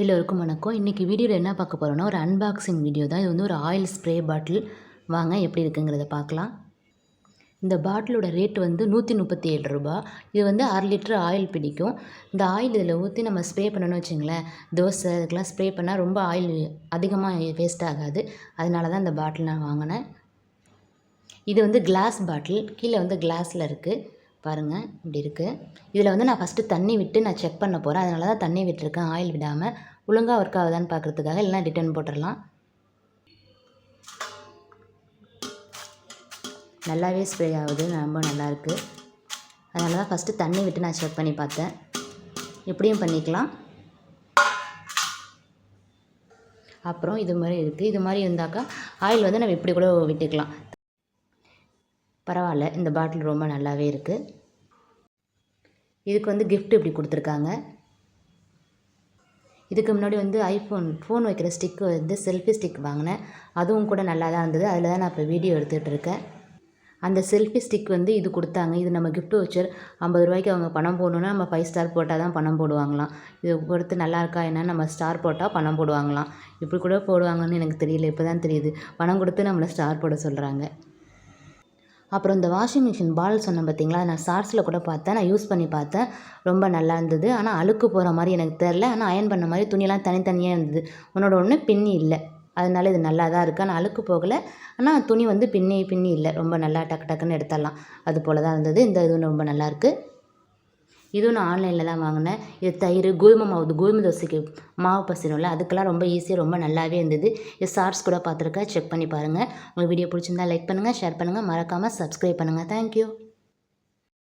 எல்லோருக்கும் வணக்கம். இன்றைக்கி வீடியோவில் என்ன பார்க்க போகிறோன்னா ஒரு அன்பாக்சிங் வீடியோ தான். இது வந்து ஒரு ஆயில் ஸ்ப்ரே பாட்டில் வாங்க எப்படி இருக்குங்கிறத பார்க்கலாம். இந்த பாட்டிலோட ரேட் வந்து நூற்றி முப்பத்தி ஏழு ரூபா. இது வந்து அரை லிட்டர் ஆயில் பிடிக்கும். இந்த ஆயில் இதில் ஊற்றி நம்ம ஸ்ப்ரே பண்ணணும்னு வச்சுங்களேன் தோசை இதுக்கெலாம் ஸ்ப்ரே பண்ணால் ரொம்ப ஆயில் அதிகமாக வேஸ்ட் ஆகாது. அதனால தான் இந்த பாட்டில் நான் வாங்கினேன். இது வந்து கிளாஸ் பாட்டில் கீழே வந்து கிளாஸில் இருக்குது பாருங்கள் இப்படி இருக்குது இதில் வந்து நான் ஃபஸ்ட்டு தண்ணி விட்டு நான் செக் பண்ண போகிறேன் அதனால தான் தண்ணி விட்டுருக்கேன் ஆயில் விடாமல் ஒழுங்காக ஒர்க் ஆகுதான்னு பார்க்குறதுக்காக இல்லைனா ரிட்டர்ன் போட்டுடலாம். நல்லாவே ஸ்ப்ரே ஆகுது ரொம்ப நல்லாயிருக்கு அதனால தான் ஃபஸ்ட்டு தண்ணி விட்டு நான் செக் பண்ணி பார்த்தேன். இப்படியும் பண்ணிக்கலாம். அப்புறம் இது மாதிரி இருக்குது இது மாதிரி இருந்தாக்கா ஆயில் வந்து நம்ம இப்படி கூட விட்டுக்கலாம். பரவாயில்ல இந்த பாட்டில் ரொம்ப நல்லாவே இருக்குது இதுக்கு வந்து கிஃப்ட் இப்படி கொடுத்துருக்காங்க. இதுக்கு முன்னாடி வந்து ஐஃபோன் ஃபோன் வைக்கிற ஸ்டிக்கு வந்து செல்ஃபி ஸ்டிக் வாங்கினேன். அதுவும் கூட நல்லா தான் இருந்தது. அதில் தான் நான் இப்போ வீடியோ எடுத்துகிட்டு இருக்கேன். அந்த செல்ஃபி ஸ்டிக் வந்து இது கொடுத்தாங்க. இது நம்ம கிஃப்ட் வச்சர் ஐம்பது ரூபாய்க்கு அவங்க பணம் போடணுன்னா நம்ம ஃபைவ் ஸ்டார் போட்டால் தான் பணம் போடுவாங்களாம். இது பொறுத்து நல்லா இருக்கா என்னன்னு நம்ம ஸ்டார் போட்டால் பணம் போடுவாங்களாம். இப்படி கூட போடுவாங்கன்னு எனக்கு தெரியல. இப்போ தான் தெரியுது. பணம் கொடுத்து நம்மளை ஸ்டார் போட சொல்கிறாங்க அப்புறம் இந்த வாஷிங் மிஷின் பால் சொன்னேன் பார்த்தீங்களா? நான் ஷார்ட்ஸில் கூட பார்த்தேன். நான் யூஸ் பண்ணி பார்த்தேன். ரொம்ப நல்லா இருந்தது. ஆனால் அழுக்கு போகிற மாதிரி எனக்கு தெரில ஆனால் அயன் பண்ண மாதிரி துணியெல்லாம் தனித்தனியாக இருந்தது. உன்னோட ஒன்று பின்னி இல்லை. அதனால இது நல்லா தான் இருக்குது ஆனால் அழுக்கு போகலை. ஆனால் துணி வந்து பின்னி பின்னி இல்லை. ரொம்ப நல்லா டக்கு டக்குன்னு எடுத்துடலாம். அது போல் தான் இருந்தது. இந்த இது ரொம்ப நல்லாயிருக்கு இதுவும் நான் ஆன்லைனில் தான் வாங்கினேன். இது தயிர் கோதுமை மாவு கோதுமை தோசைக்கு மாவு பசிடும்ல அதுக்கெல்லாம் ரொம்ப ஈஸியாக ரொம்ப நல்லாவே இருந்தது. இது ஷார்ட்ஸ் கூட பார்த்துருக்கேன். செக் பண்ணி பாருங்கள் உங்களுக்கு வீடியோ பிடிச்சிருந்தா லைக் பண்ணுங்கள் ஷேர் பண்ணுங்கள் மறக்காமல் சப்ஸ்கிரைப் பண்ணுங்கள் தேங்க்யூ